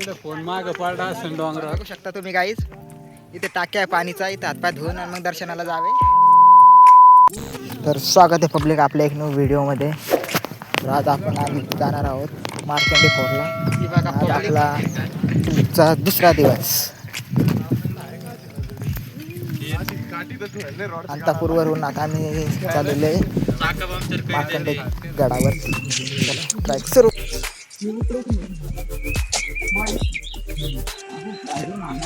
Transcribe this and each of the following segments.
इकडे फोन माग पडला असेल डोंगरावर. बघू शकता तुम्ही गाईज इथे टाक्या आहे पाणीचा इथे हातपाय धुवून आणि मग दर्शनाला जावे. तर स्वागत आहे पब्लिक आपल्या एक न्यू व्हिडिओमध्ये तर आज आपण आम्ही जाणार आहोत मार्कंडे फोरला आपला दुसरा दिवस. अंतापूरवरून आता आम्ही चाललेलो आहे. मार्कंडे गडावर. चला, I don't know.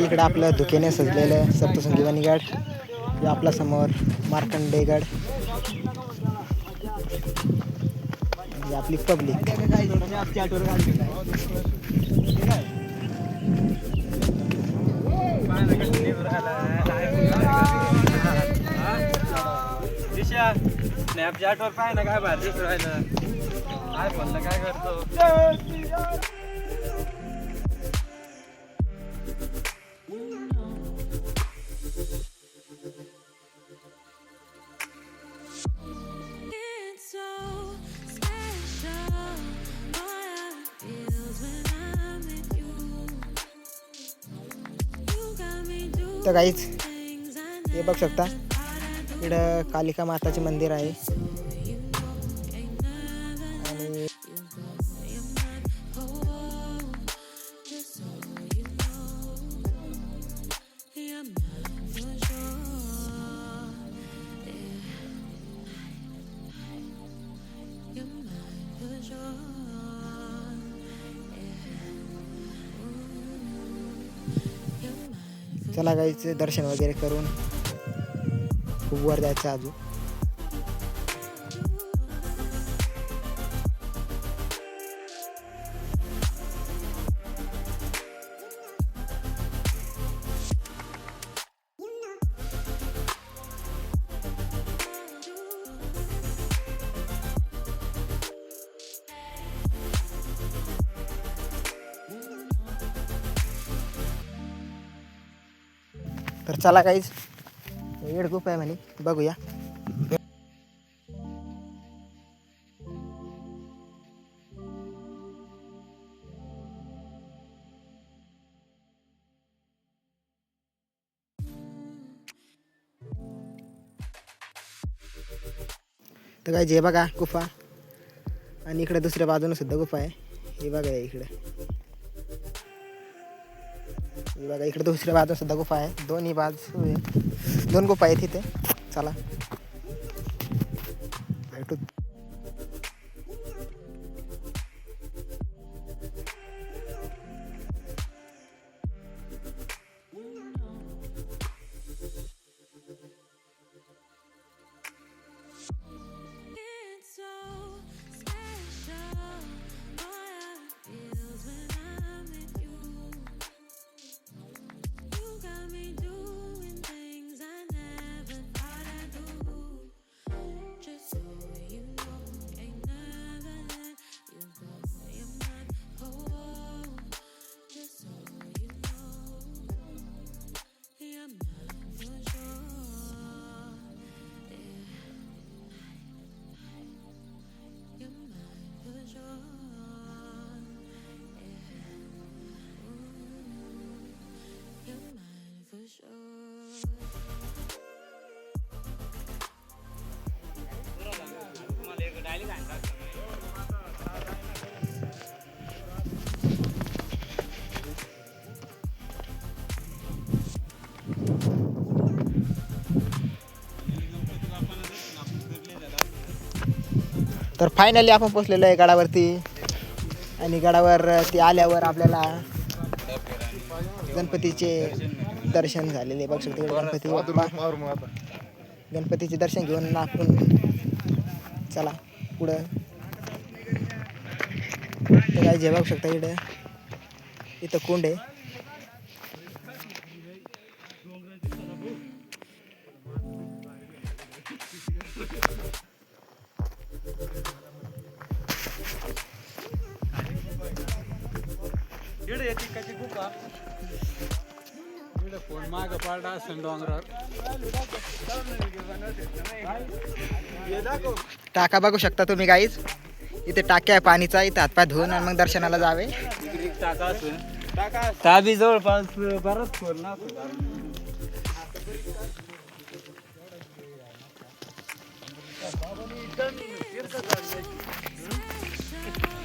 इकडं आपलं धुकेने सजलेलं सप्तसंजीवनी गड हे आपल्यासमोर मार्कंडे गड आपली पब्लिक. स्नॅपचॅटवर पाहिजे ना काय भारी राहिलं. काय म्हणलं काहीच हे बघ शकता. इकडं कालिका माताचे मंदिर आहे. चला गाईचं दर्शन वगैरे करून खूप वर जायचं अजून. तर चला काहीच वेळ खूप आहे म्हणे. बघूया. तर काय जे बघा गुफा. आणि इकडे दुसऱ्या बाजूनं सुद्धा गुफा आहे. हे बघा इकडे. बघा इकडे दुसऱ्या बाजूला सुद्धा गुफा आहे. दोन्ही बाजू आहे. दोन गुफा आहेत इथे. चला. भेटू तर फायनली आपण पोचलेलो आहे गडावरती. आणि गडावर ती आल्यावर आपल्याला गणपतीचे दर्शन झालेले. बघ शकतो गणपती बाप्पा गणपतीचे दर्शन घेऊन आपण चला पुढं. काय जे बघू शकता इकडं. इथं कुंड आहे. गुफा इकडे फोन माग पाडा असेल डोंगरावर. टाका बघू शकता तुम्ही गाईच इथे टाक्या आहे पाणीचा इथे हातपाय धुवून आणि मग दर्शनाला जावे. टाका ताबी जवळपास बराच खोल ना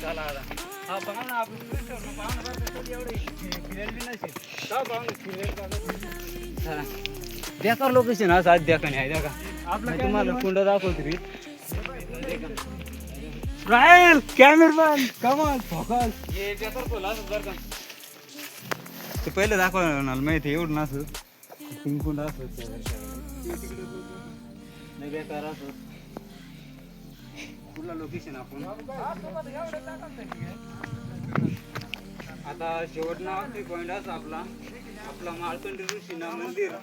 चला आता. हा बघा ना आपण एवढे. बेकार लोकेशन असं आज देखा नाही का मी तुम्हाला कुंड दाखवतो रे. रायल कॅमेरामॅन कमाल फोकस हे बेकार खोल असं जर का. ते पहिले दाखवणार माहिती एवढं नसं कुंकुंड असत नाही बेकार असत कुठला लोकेशन आपण. आता शेवट नाव ते पॉईंट असं आपला. आपला माळकंडी ऋषीना मंदिर.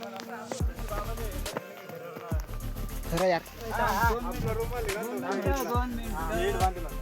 खरं यार. हा चल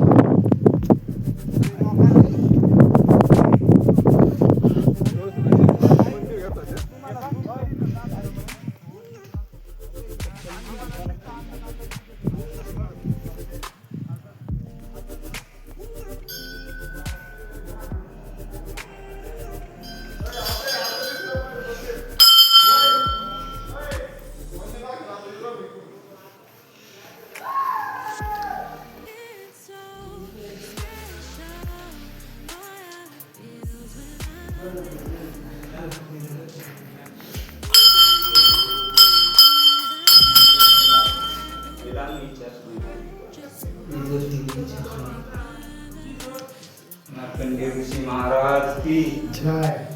महाराज की जय।